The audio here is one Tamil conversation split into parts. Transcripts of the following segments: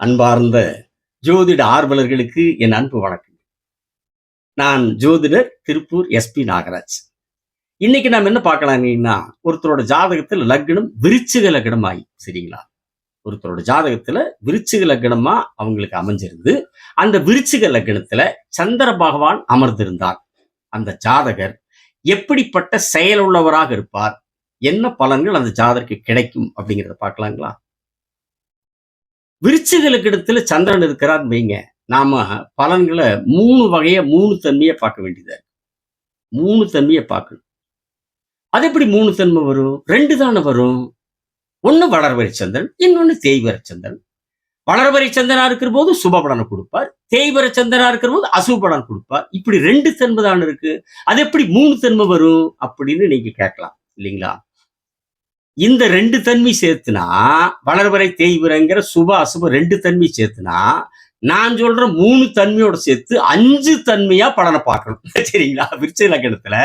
அன்பார்ந்த ஜோதிட ஆர்வலர்களுக்கு என் அன்பு வணக்கம் நான் ஜோதிடர் திருப்பூர் எஸ்பி நாகராஜ். இன்னைக்கு நாம் என்ன பார்க்கலாங்கன்னா ஒருத்தரோட ஜாதகத்தில் லக்னம் விருச்சிக லக்னமாயி சரிங்களா? ஒருத்தரோட ஜாதகத்துல விருச்சிக லக்னமா அவங்களுக்கு அமைஞ்சிருந்து அந்த விருச்சிக லக்னத்துல சந்திர பகவான் அமர்ந்திருந்தார். அந்த ஜாதகர் எப்படிப்பட்ட செயலுள்ளவராக இருப்பார்? என்ன பலன்கள் அந்த ஜாதகருக்கு கிடைக்கும் அப்படிங்கிறத பார்க்கலாங்களா? விருச்சிகளுக்கு இடத்துல சந்திரன் இருக்கிறார் வைங்க. நாம பலன்களை மூணு வகைய மூணு தன்மையை பார்க்க வேண்டியதா இருக்கு. மூணு தன்மையை பார்க்கணும். அது எப்படி மூணு தன்மை வரும்? ரெண்டு தானே வரும். ஒண்ணு வளர்வரை சந்திரன் இன்னொன்னு தேய்வர சந்திரன். வளர்வரை சந்திரனா இருக்கிற போது? சுப சுபபலனை கொடுப்பார். தேய்வர சந்திரனா இருக்கிற போது? அசுபலன் கொடுப்பார். இப்படி ரெண்டு தன்மை தான் இருக்கு. அது எப்படி மூணு தன்மை வரும்? அப்படின்னு நீங்க கேட்கலாம். இல்லைங்களா? இந்த ரெண்டு தன்மை சேர்த்துனா வளர்வரை தேய்வரங்கிற சுப அசுப ரெண்டு தன்மை சேர்த்துனா நான் சொல்ற மூணு தன்மையோட சேர்த்து அஞ்சு தன்மையா பலனை பார்க்கணும். சரிங்களா? விருச்ச லக்கணத்துல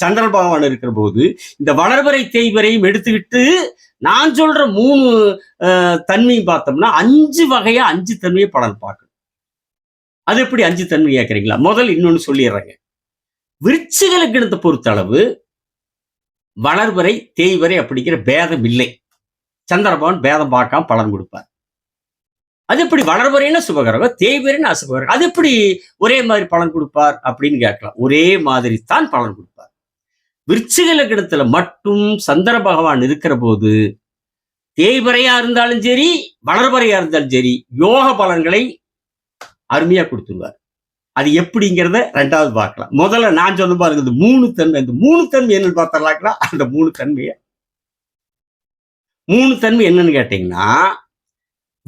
சந்திர பகவான் இருக்கிற போது இந்த வளர்வரை தேய்வரையும் எடுத்துக்கிட்டு நான் சொல்ற மூணு தன்மையும் பார்த்தோம்னா அஞ்சு வகையா அஞ்சு தன்மையை பலன் பார்க்கணும். அது எப்படி அஞ்சு தன்மை கேட்கறீங்களா முதல் இன்னொன்னு சொல்லிடுறேங்க. விருச்சிக லக்கணத்தை பொறுத்த அளவு வளர்வரை தேய்வரை அப்படிங்கிற பேதம் இல்லை. சந்திரபவன் பேதம் பார்க்காம பலன் கொடுப்பார். அது எப்படி வளர்வரைன்னு சுபகரகம் தேய்வரைன்னு அசுபகரகம் அது எப்படி ஒரே மாதிரி பலன் கொடுப்பார் அப்படின்னு கேட்கலாம். ஒரே மாதிரி தான் பலன் கொடுப்பார். விருச்சிக லக்னத்துல மட்டும் சந்திர பகவான் இருக்கிற போது தேய்வரையா இருந்தாலும் சரி வளர்வரையா இருந்தாலும் சரி யோக பலன்களை அருமையா கொடுத்துருவார். அது எப்படிங்கிறத ரெண்டாவது பார்க்கலாம். முதல்ல நான் சொல்ல பாருங்க இந்த மூணு தன்மை இந்த மூணு தன்மை என்னன்னு பார்த்தரலாங்களா அந்த மூணு தன்மையை. மூணு தன்மை என்னன்னு கேட்டீங்கன்னா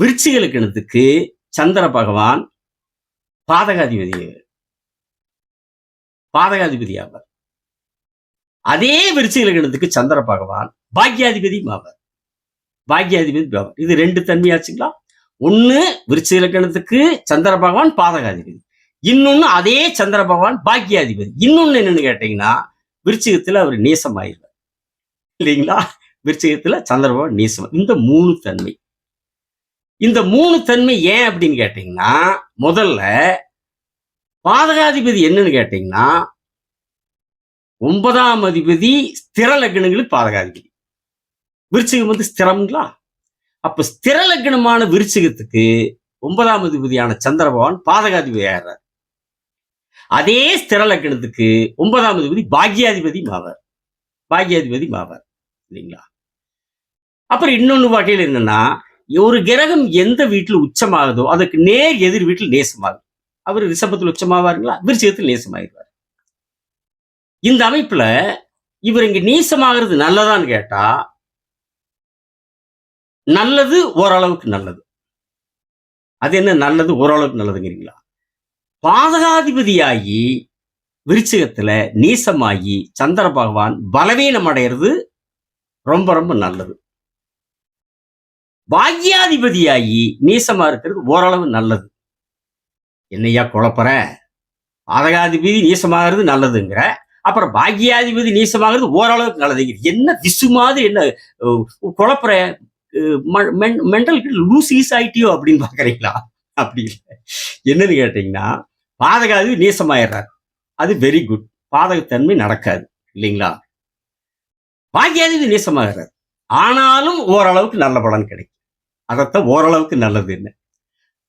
விருச்சிகளுக்கு சந்திர பகவான் பாதகாதிபதி. பாதகாதிபதி ஆவார். அதே விருச்சிகளுக்கு சந்திர பகவான் பாக்யாதிபதி ஆவார். பாக்யாதிபதி ஆவார். இது ரெண்டு தன்மையாச்சுங்களா? ஒண்ணு விருச்சிகளுக்கு சந்திர பகவான் பாதகாதிபதி. இன்னொன்னு அதே சந்திர பகவான் பாக்கியாதிபதி. இன்னொன்னு என்னன்னு கேட்டீங்கன்னா விருச்சிகத்துல அவர் நேசமாயிருவார். இல்லைங்களா? விருச்சிகத்துல சந்திர பகவான் நேசம். இந்த மூணு தன்மை. இந்த மூணு தன்மை ஏன் அப்படின்னு கேட்டீங்கன்னா முதல்ல பாதகாதிபதி என்னன்னு கேட்டீங்கன்னா ஒன்பதாம் அதிபதி ஸ்திர லக்னங்களுக்கு பாதகாதிபதி. விருச்சிகம் வந்து ஸ்திரம்ங்களா? அப்ப ஸ்திர லக்னமான விருச்சிகத்துக்கு ஒன்பதாம் அதிபதியான சந்திர பகவான் பாதகாதிபதி ஆகிறார் அதே ஸ்திர லக்னத்துக்கு ஒன்பதாம் அதிபதி பாக்யாதிபதி மாவார். பாக்யாதிபதி மாவார். இல்லைங்களா? அப்புறம் இன்னொன்னு வகையில் என்னன்னா ஒரு கிரகம் எந்த வீட்டில் உச்சமாகுதோ அதுக்கு நேர் எதிர் வீட்டில் நேசமாகும். அவர் ரிஷபத்தில் உச்சமாவாருங்களா? விருச்சகத்தில் நேசமாயிருவார் இந்த அமைப்புல இவர் இங்க நீசமாகிறது நல்லதான்னு கேட்டா நல்லது ஓரளவுக்கு நல்லது. அது என்ன? நல்லது ஓரளவுக்கு நல்லதுங்கிறீங்களா? பாதகாதிபதியாகி விருச்சிகத்துல நீசமாகி சந்திர பகவான் பலவீனம் அடையிறது ரொம்ப ரொம்ப நல்லது. பாக்யாதிபதியாகி நீசமா இருக்கிறது ஓரளவு நல்லது. என்னையா குழப்பற? பாதகாதிபதி நீசமாகிறது நல்லதுங்கிற அப்புறம் பாக்யாதிபதி நீசமாகிறது ஓரளவுக்கு நல்லது. என்ன திசு மாதிரி என்ன அஹ், குழப்பற மென்டல் லூஸ் ஈஸ் ஆயிட்டியோ அப்படின்னு பாக்குறீங்களா? அப்படி இல்லை. என்னன்னு கேட்டீங்கன்னா பாதகாதி நீசமாயிடுறார். அது வெரி குட் பாதகத்தன்மை நடக்காது. இல்லைங்களா? பாக்கியாதிபதி நீசமாகிறார் ஆனாலும் ஓரளவுக்கு நல்ல பலன் கிடைக்கும். அதைத்தான் ஓரளவுக்கு நல்லது என்ன?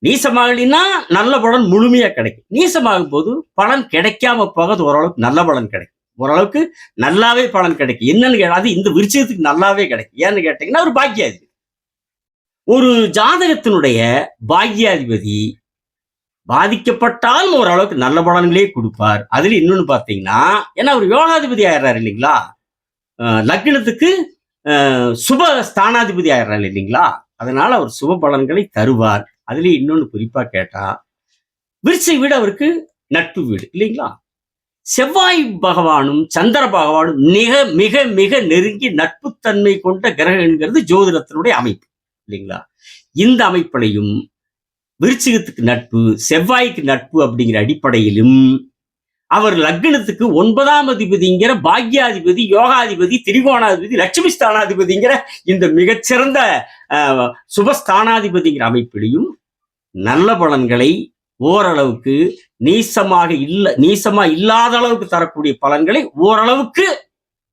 நீசமாகலினா நல்ல பலன் முழுமையா கிடைக்கும். நீசமாகும் போது பலன் கிடைக்காம போகாது ஓரளவுக்கு நல்ல பலன் கிடைக்கும். ஓரளவுக்கு நல்லாவே பலன் கிடைக்கும். என்னன்னு கேட்டால் அது இந்த விருச்சத்துக்கு நல்லாவே கிடைக்கும். ஏன்னு கேட்டீங்கன்னா ஒரு பாக்கியாதிபதி. ஒரு ஜாதகத்தினுடைய பாக்கியாதிபதி பாதிக்கப்பட்டாலும் ஓரளவுக்கு நல்ல பலன்களே கொடுப்பார். அதுல இன்னொன்னு பார்த்தீங்கன்னா ஏன்னா அவர் யோகாதிபதி ஆயிடுறாரு இல்லைங்களா? லக்னத்துக்கு சுப ஸ்தானாதிபதி ஆயிடுறாரு இல்லைங்களா? அதனால அவர் சுப பலன்களை தருவார். அதுலயும் இன்னொன்னு குறிப்பா கேட்டா விருச்சை வீடு அவருக்கு நட்பு வீடு இல்லைங்களா? செவ்வாய் பகவானும் சந்திர பகவானும் மிக மிக மிக நெருங்கி நட்புத்தன்மை கொண்ட கிரகங்கிறது ஜோதிடத்தினுடைய அமைப்பு இல்லைங்களா? இந்த அமைப்பிலையும் விருச்சிகத்துக்கு நட்பு செவ்வாய்க்கு நட்பு அப்படிங்கிற அடிப்படையிலும் அவர் லக்னத்துக்கு ஒன்பதாம் அதிபதிங்கிற பாக்யாதிபதி யோகாதிபதி திரிகோணாதிபதி லட்சுமி ஸ்தானாதிபதிங்கிற இந்த மிகச்சிறந்த அஹ், சுபஸ்தானாதிபதிங்கிற அமைப்பிலையும் நல்ல பலன்களை ஓரளவுக்கு நீசமாக இல்ல நீசமா இல்லாத அளவுக்கு தரக்கூடிய பலன்களை ஓரளவுக்கு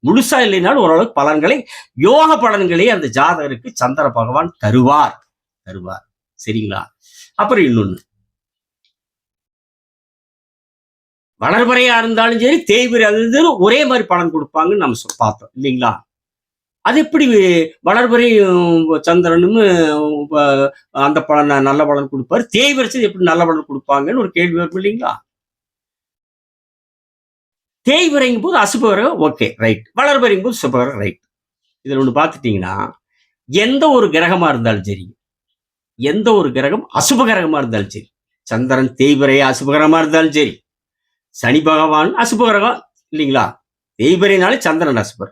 முழுசா இல்லைனாலும் ஓரளவுக்கு பலன்களை யோக பலன்களை அந்த ஜாதகருக்கு சந்திர பகவான் தருவார். தருவார். சரிங்களா? அப்புறம் இன்னொன்னு. வளர்பறையா இருந்தாலும் சரி தேய்பிறை அது ஒரே மாதிரி பலன் கொடுப்பாங்கன்னு நம்ம பார்த்தோம் இல்லைங்களா? அது எப்படி வளர்பறையும் சந்திரனும் அந்த பலன் நல்ல பலன் கொடுப்பாரு? தேய்வரிசை எப்படி நல்ல பலன் கொடுப்பாங்கன்னு ஒரு கேள்வி வரும் இல்லைங்களா? தேய்வரைங்கும் போது அசுபகரம் ஓகே ரைட். வளர்பறையும் போது சுபகரம் ரைட். இதில் ஒன்று பார்த்துட்டீங்கன்னா எந்த ஒரு கிரகமா இருந்தாலும் சரி எந்த ஒரு கிரகம் அசுப கிரகமா இருந்தாலும் சரி. சந்திரன் தேய்வரை அசுபகரமா இருந்தாலும் சரி. சனி பகவான் அசுபகரகம் இல்லைங்களா? தேய்வரைனாலே சந்திரன் அசுபர்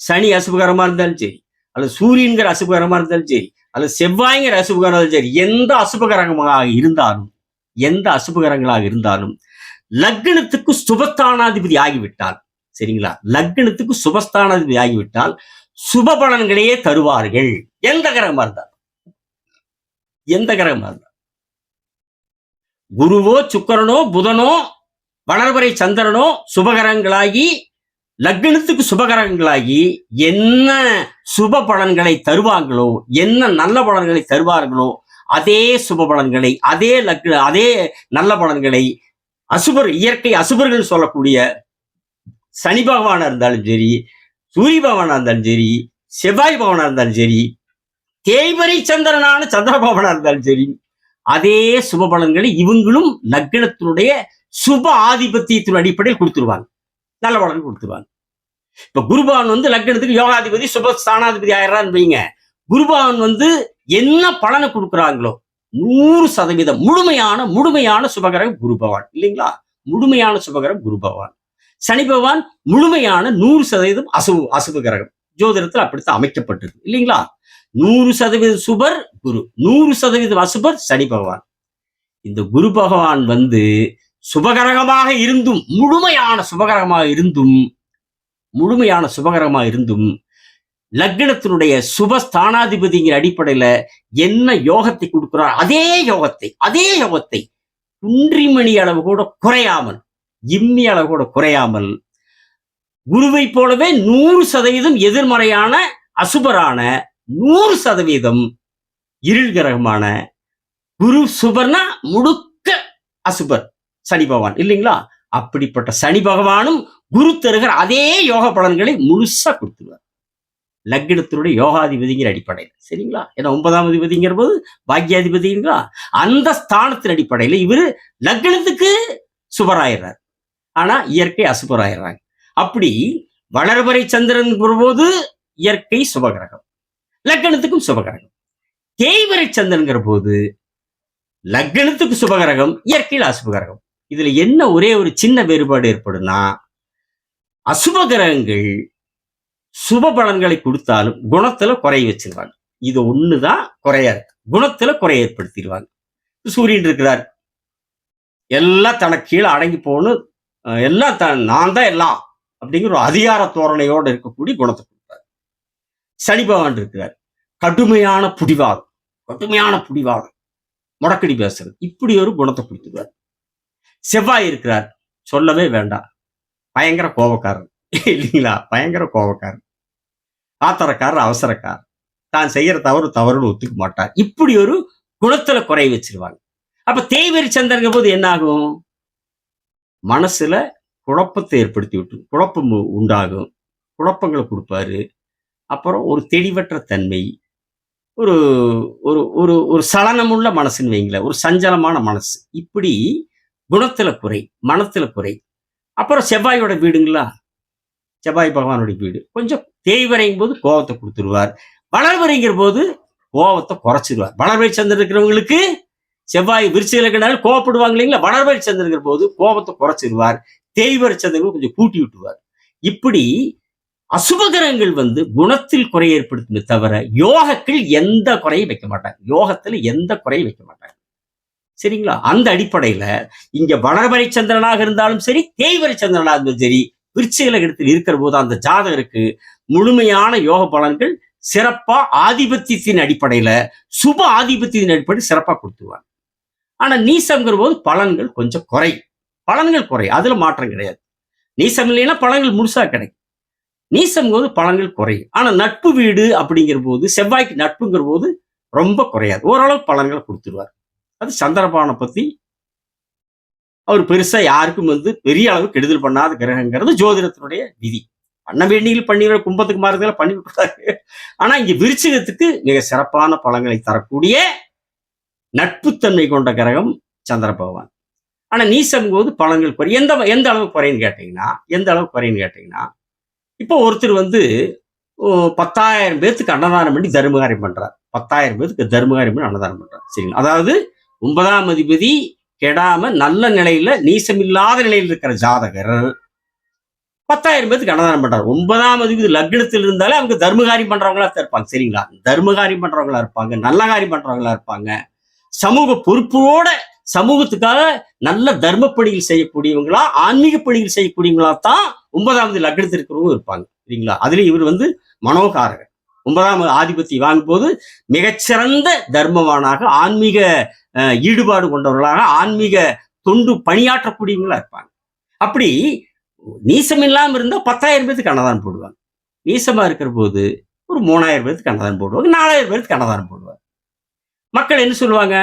சனி அசுபகரமா இருந்தாலும் சரி அல்லது சூரியன்கிற அசுபகரமா இருந்தாலும் சரி அல்லது செவ்வாய்ங்கிற அசுபகரம் சரி எந்த அசுபகரகமாக இருந்தாலும் எந்த அசுபகரங்களாக இருந்தாலும் லக்னத்துக்கு சுபஸ்தானாதிபதி ஆகிவிட்டால் சரிங்களா? லக்னத்துக்கு சுபஸ்தானாதிபதி ஆகிவிட்டால் சுப பலன்களையே தருவார்கள். எந்த கிரகமா இருந்தாலும். எந்த கிரகமா இருந்தால் குருவோ சுக்கரனோ புதனோ வளர்வரை சந்திரனோ சுபகரங்களாகி லக்னத்துக்கு சுபகரங்களாகி என்ன சுப பலன்களை தருவாங்களோ என்ன நல்ல பலன்களை தருவார்களோ அதே சுப பலன்களை அதே லக்ன அதே நல்ல பலன்களை அசுபர் இயற்கை அசுபர்கள் சொல்லக்கூடிய சனி பகவானா இருந்தாலும் சரி சூரிய பகவானா இருந்தாலும் சரி செவ்வாய் பகவானா இருந்தாலும் சரி தேய்வரை சந்திரனான சந்திர இருந்தாலும் சரி. அதே சுப பலன்களை இவங்களும் லக்னத்தினுடைய சுப ஆதிபத்தியத்தின் அடிப்படையில் கொடுத்துருவாங்க. நல்ல பலன் கொடுத்துருவாங்க. இப்ப குருபவன் வந்து லக்னத்துக்கு யோகாதிபதி சுப ஸ்தானாதிபதி ஆயிடுறான்னு வைங்க. குருபவன் வந்து என்ன பலனை கொடுக்குறாங்களோ நூறு சதவீதம் முழுமையான முழுமையான சுபகரம் குரு பகவான் இல்லைங்களா? முழுமையான சுபகரம் குரு பகவான் சனி பகவான் முழுமையான நூறு சதவீதம் அசுப அசுப கிரகம் ஜோதிடத்தில் அப்படித்தான் அமைக்கப்பட்டிருக்கு. இல்லைங்களா? நூறு சதவீத சுபர் குரு நூறு சதவீதம் அசுபர் சனி பகவான். இந்த குரு பகவான் வந்து சுபகரகமாக இருந்தும் முழுமையான சுபகரகமாக இருந்தும் முழுமையான சுபகரகமாக இருந்தும் லக்னத்தினுடைய சுப ஸ்தானாதிபதிங்கிற அடிப்படையில என்ன யோகத்தை கொடுக்கிறார்? அதே யோகத்தை அதே யோகத்தை குன்றிமணி அளவு கூட குறையாமல் இம்மி அளவு கூட குறையாமல் குருவை போலவே நூறு சதவீதம் எதிர்மறையான அசுபரான நூறு சதவீதம் இருள் கிரகமான குரு சுபர்னா முழுக்க அசுபர். சனி பகவான். இல்லைங்களா? அப்படிப்பட்ட சனி பகவானும் குரு தருகிற அதே யோக பலன்களை முழுசா கொடுத்துருவார். லக்னத்தினுடைய யோகாதிபதிங்கிற அடிப்படையில். சரிங்களா? ஏன்னா ஒன்பதாம் அதிபதிங்கிற போது பாக்கியாதிபதிங்களா அந்த ஸ்தானத்தின் அடிப்படையில் இவர் லக்னத்துக்கு சுபராயிடுறார். ஆனா இயற்கை அசுபராயிடுறாங்க. அப்படி வளர்வரை சந்திரன் போது இயற்கை சுபகிரகம் லக்னத்துக்கும் சுபகிரகம். தேய்வரை சந்திரன்கிற போது லக்னத்துக்கு சுபகிரகம் இயற்கையில் அசுபகிரகம். இதுல என்ன ஒரே ஒரு சின்ன வேறுபாடு ஏற்படும்னா அசுப கிரகங்கள் சுப பலன்களை கொடுத்தாலும் குணத்துல குறை வச்சிருவாங்க. இது ஒண்ணுதான் குறையா இருக்கு. குணத்துல குறை ஏற்படுத்திடுவாங்க. சூரியன் இருக்கிறார். எல்லாம் தனக்கு கீழே அடங்கி போகணும். எல்லாம் த நான் தான் எல்லாம். அப்படிங்கிற ஒரு அதிகார தோரணையோடு இருக்கக்கூடிய குணத்தை கொடுப்பார் சனி பகவான் இருக்கிறார். கடுமையான புடிவாதம். கடுமையான புடிவாதம். முடக்கடி பேசுறது. இப்படி ஒரு குணத்தை கொடுத்துருவார். செவ்வாய் இருக்கிறார். சொல்லவே வேண்டாம். பயங்கர கோபக்காரர். இல்லைங்களா? பயங்கர கோபக்காரர். ஆத்திரக்காரர் அவசரக்காரர். தான் செய்யற தவறு தவறுன்னு ஒத்துக்க மாட்டார். இப்படி ஒரு குணத்துல குறை வச்சிருவாங்க. அப்ப தேய்வரி சந்திரங்க போது என்ன ஆகும்? மனசுல குழப்பத்தை ஏற்படுத்தி விட்டு குழப்பம் உண்டாகும். குழப்பங்களை கொடுப்பாரு. அப்புறம் ஒரு தெளிவற்ற தன்மை. ஒரு ஒரு ஒரு ஒரு சலனமுள்ள மனசுன்னு வைங்களேன். ஒரு சஞ்சலமான மனசு. இப்படி குணத்தில் குறை மனத்தில் குறை. அப்புறம் செவ்வாயோட வீடுங்களா? செவ்வாய் பகவானுடைய வீடு. கொஞ்சம் தேய்வரையும் போது கோபத்தை கொடுத்துருவார். வளர்வரைங்கிற போது கோபத்தை குறைச்சிருவார். வளர்வரை சந்திரன் இருக்கிறவங்களுக்கு செவ்வாய் விருச்சிகளுக்குனால கோவப்படுவாங்க இல்லைங்களா? வளர்வை சந்திரன் போது கோபத்தை குறைச்சிருவார். தேய்வரை சந்திரன் கொஞ்சம் கூட்டி விட்டுவார் இப்படி அசுபகரங்கள் வந்து குணத்தில் குறை ஏற்படுத்துமே தவிர யோகத்தில் எந்த குறையும் வைக்க மாட்டாங்க யோகத்துல எந்த குறையும் வைக்க மாட்டாங்க சரிங்களா? அந்த அடிப்படையில இங்க வளர்வரை சந்திரனாக இருந்தாலும் சரி தேய்வரை சந்திரனாக இருந்தாலும் சரி விருச்சிக இடத்தில் இருக்கிற போது அந்த ஜாதகருக்கு முழுமையான யோக பலன்கள் சிறப்பா ஆதிபத்தியத்தின் அடிப்படையில சுப ஆதிபத்தியத்தின் அடிப்படையில் சிறப்பா கொடுத்துருவாங்க ஆனா நீசங்கிற போது பலன்கள் கொஞ்சம் குறை பலன்கள் குறையும். அதுல மாற்றம் கிடையாது. நீசம் இல்லைன்னா பலன்கள் முழுசா கிடைக்கும். நீசம் போது பலன்கள் குறையும். ஆனா நட்பு வீடு அப்படிங்கிற போது செவ்வாய்க்கு நட்புங்கிற போது ரொம்ப குறையாது. ஓரளவு பலன்களை கொடுத்துருவார். அது சந்திரபானை பத்தி அவர் பெருசா யாருக்கும் வந்து பெரிய அளவு கெடுதல் பண்ணாத கிரகங்கிறது ஜோதிடத்தினுடைய விதி. பண்ண வேண்டியில் பண்ணிவிட கும்பத்துக்கு மாறுதல பண்ணி விட்டுறாரு ஆனா இங்க விருச்சிகத்துக்கு மிக சிறப்பான பலன்களை தரக்கூடிய நட்புத்தன்மை கொண்ட கிரகம் சந்திர பகவான் ஆனால் நீசம் போது பலன்கள் குறை. எந்த எந்த அளவுக்கு குறைன்னு கேட்டிங்கன்னா எந்த அளவுக்கு குறைன்னு கேட்டிங்கன்னா இப்போ ஒருத்தர் வந்து பத்தாயிரம் பேர்த்துக்கு அன்னதானம் பண்ணி தர்மகாரியம் பண்ணுறார் பத்தாயிரம் பேருக்கு தர்மகாரியம் பண்ணி அன்னதானம் பண்ணுறார் சரிங்களா? அதாவது ஒன்பதாம் அதிபதி கெடாம நல்ல நிலையில நீசமில்லாத நிலையில் இருக்கிற ஜாதகர் பத்தாயிரம் பேத்துக்கு அன்னதானம் பண்றாரு. ஒன்பதாம் அதிபதி லக்னத்தில் இருந்தாலே அவங்க தர்மகாரியம் பண்றவங்களா தான் இருப்பாங்க. சரிங்களா? தர்மகாரியம் பண்றவங்களா இருப்பாங்க நல்ல காரியம் பண்றவங்களா இருப்பாங்க. சமூக பொறுப்போட சமூகத்துக்காக நல்ல தர்ம பணிகள் செய்யக்கூடியவங்களா ஆன்மீக பணிகள் செய்யக்கூடியவங்களா தான் ஒன்பதாவது லக்னத்திற்கிறவங்க இருக்கிறவங்க இருப்பாங்க சரிங்களா அதுல இவர் வந்து மனோகாரகர். ஒன்பதாம் ஆதிபத்தி வாங்கும்போது மிகச்சிறந்த தர்மவானாக ஆன்மீக ஈடுபாடு கொண்டவர்களாக ஆன்மீக தொண்டு பணியாற்றக்கூடியவங்களா இருப்பாங்க. அப்படி நீசம் இல்லாமல் இருந்தால் பத்தாயிரம் பேருக்கு அன்னதானம் போடுவாங்க. நீசமா இருக்கிற போது ஒரு மூணாயிரம் பேருக்கு அன்னதானம் போடுவாங்க நாலாயிரம் பேருக்கு அன்னதானம் போடுவாங்க. மக்கள் என்ன சொல்லுவாங்க?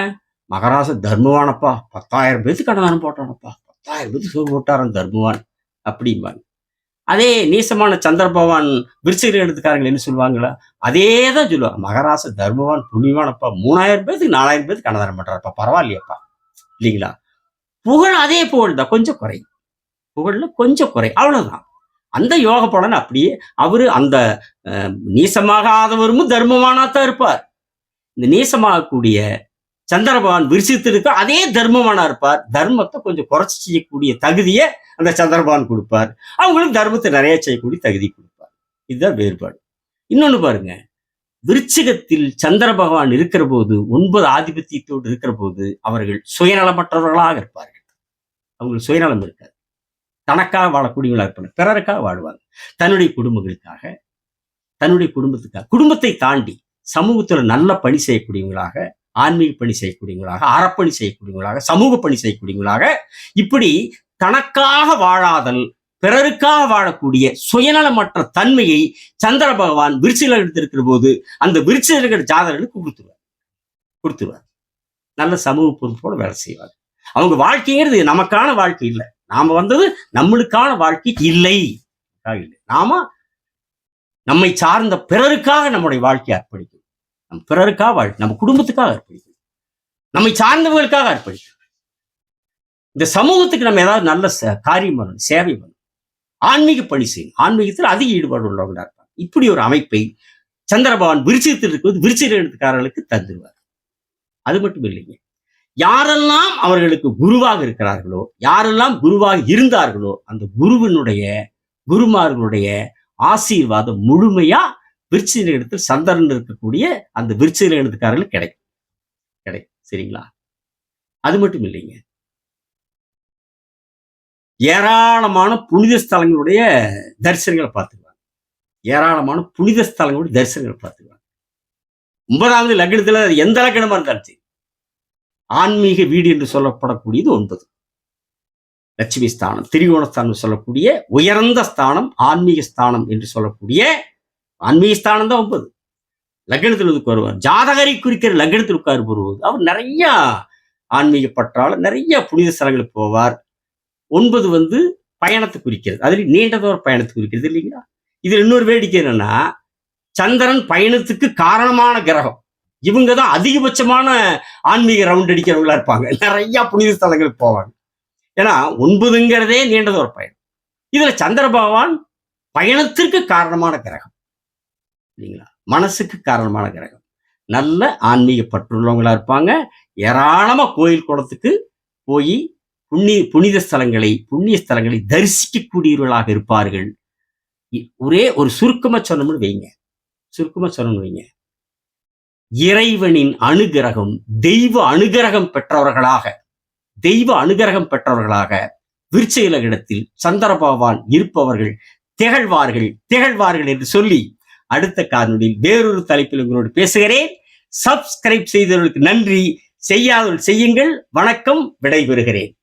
மகராச தர்மவானப்பா பத்தாயிரம் பேருக்கு அன்னதானம் போட்டானப்பா. பத்தாயிரம் பேருக்கு சோறு போட்டாரன் தர்மவான் அப்படிம்பாங்க. அதே நீசமான சந்திரபவான் பகவான் எடுத்துக்காரங்க என்ன சொல்லுவாங்களா? அதே தான் சொல்லுவாங்க. மகராச தர்மவான் புண்ணியவானப்பா மூணாயிரம் பேருக்கு நாலாயிரம் பேருக்கு அன்னதானம் பண்றாருப்பா பரவாயில்லையப்பா. இல்லைங்களா? புகழ் அதே புகழ் தான். கொஞ்சம் குறை. புகழில் கொஞ்சம் குறை. அவ்வளவுதான். அந்த யோக பலன் அப்படியே அவரு அந்த அஹ், நீசமாகாதவரும் தர்மமானாதான் இருப்பார். இந்த நீசமாகக்கூடிய சந்திரபகவான் விரிசித்திருக்க அதே தர்மமானா இருப்பார். தர்மத்தை கொஞ்சம் குறைச்சி செய்யக்கூடிய தகுதியை அந்த சந்திரபகவான் கொடுப்பார். அவங்களுக்கு தர்மத்தை நிறைய செய்யக்கூடிய தகுதி கொடுப்பார். இதுதான் வேறுபாடு. இன்னொன்னு பாருங்க. விருச்சிகத்தில் சந்திர பகவான் இருக்கிற போது ஒன்பது ஆதிபத்தியத்தோடு இருக்கிற போது அவர்கள் சுயநலமற்றவர்களாக இருப்பார்கள். அவங்களுக்கு சுயநலம் இருக்காது. தனக்காக வாழக்கூடியவங்களா இருப்பாங்க. பிறருக்காக வாழ்வாங்க. தன்னுடைய குடும்பங்களுக்காக தன்னுடைய குடும்பத்துக்காக குடும்பத்தை தாண்டி சமூகத்துல நல்ல பணி செய்யக்கூடியவங்களாக ஆன்மீக பணி செய்யக்கூடியவங்களாக அறப்பணி செய்யக்கூடியவங்களாக சமூக பணி செய்யக்கூடியவங்களாக இப்படி தனக்காக வாழாதல் பிறருக்காக வாழக்கூடிய சுயநலமற்ற தன்மையை சந்திர பகவான் விருச்சில எடுத்திருக்கிற போது அந்த விருச்சில இருக்கிற ஜாதகர்களுக்கு கொடுத்துருவார். கொடுத்துருவார். நல்ல சமூக பொறுப்போடு வேலை செய்வார். அவங்க வாழ்க்கைங்கிறது நமக்கான வாழ்க்கை இல்லை. நாம வந்தது நம்மளுக்கான வாழ்க்கை இல்லை. இல்லை. நாம நம்மை சார்ந்த பிறருக்காக நம்முடைய வாழ்க்கையை அர்ப்பணிக்கும் நம் பிறருக்காக வாழ் நம்ம குடும்பத்துக்காக அர்ப்பணிக்கணும் நம்மை சார்ந்தவர்களுக்காக அர்ப்பணிக்கணும் இந்த சமூகத்துக்கு நம்ம ஏதாவது நல்ல காரியம் பண்ணணும் சேவை பண்ணணும். ஆன்மீக பணி செய்யணும். ஆன்மீகத்தில் அதிக ஈடுபாடு உள்ளவர்களாக இருப்பாங்க. இப்படி ஒரு அமைப்பை சந்திரபவன் விருச்சிகத்தில் இருக்கும்போது விருச்சிக எழுத்துக்காரர்களுக்கு அது மட்டும் இல்லைங்க. யாரெல்லாம் அவர்களுக்கு குருவாக இருக்கிறார்களோ யாரெல்லாம் குருவாக இருந்தார்களோ அந்த குருவினுடைய குருமார்களுடைய ஆசீர்வாதம் முழுமையா விருச்சிக இடத்தில் சந்திரன் இருக்கக்கூடிய அந்த விருச்சிக எழுத்துக்காரர்களுக்கு கிடைக்கும். கிடைக்கும். சரிங்களா? அது மட்டும் இல்லைங்க. ஏராளமான புனித ஸ்தலங்களுடைய தரிசனங்களை பார்த்துக்குவாங்க ஏராளமான புனித ஸ்தலங்களுடைய தரிசனங்களை பார்த்துக்குவாங்க ஒன்பதாவது லக்னத்தில் எந்த லக்னமா இருந்தாலும் சரி. ஆன்மீக வீடு என்று சொல்லப்படக்கூடியது ஒன்பது. லட்சுமி ஸ்தானம் திரிகோண ஸ்தானம் சொல்லக்கூடிய உயர்ந்த ஸ்தானம் ஆன்மீக ஸ்தானம் என்று சொல்லக்கூடிய ஆன்மீக ஸ்தானம் தான் ஒன்பது. லக்னத்தில் உட்காருவார். ஜாதகரை குறிக்கிற லக்னத்தில் உட்கார் வருவது அவர் நிறைய ஆன்மீக பற்றால நிறைய புனித ஸ்தலங்களுக்கு போவார். ஒன்பது வந்து பயணத்தை குறிக்கிறது. அதில் நீண்டதோர் பயணத்தை குறிக்கிறது இல்லைங்களா? இதுல இன்னொரு வேடிக்கை என்னன்னா சந்திரன் பயணத்துக்கு காரணமான கிரகம். இவங்க தான் அதிகபட்சமான ஆன்மீக ரவுண்ட் அடிக்கிறவங்களா இருப்பாங்க. நிறைய புனித ஸ்தலங்களுக்கு போவாங்க. ஏன்னா ஒன்பதுங்கிறதே நீண்டதோர் பயணம். இதுல சந்திர பகவான் பயணத்திற்கு காரணமான கிரகம். இல்லைங்களா? மனசுக்கு காரணமான கிரகம். நல்ல ஆன்மீக பற்றுள்ளவங்களா இருப்பாங்க. ஏராளமா கோயில் குளத்துக்கு போய் புண்ணிய புனித ஸ்தலங்களை புண்ணிய ஸ்தலங்களை தரிசிக்கக்கூடியவர்களாக இருப்பார்கள். ஒரே ஒரு சுருக்கமா சொன்னோம்னு வைங்க. சுருக்கமா சொன்னோம்னு வைங்க. இறைவனின் அனுகிரகம் தெய்வ அனுகிரகம் பெற்றவர்களாக தெய்வ அனுகிரகம் பெற்றவர்களாக விருச்சையில இடத்தில் சந்திர பகவான் இருப்பவர்கள் திகழ்வார்கள் திகழ்வார்கள் என்று சொல்லி அடுத்த காணொளியில் வேறொரு தலைப்பில் உங்களோடு பேசுகிறேன். சப்ஸ்கிரைப் செய்தவர்களுக்கு நன்றி. செய்யாதல் செய்யுங்கள். வணக்கம். விடைபெறுகிறேன்.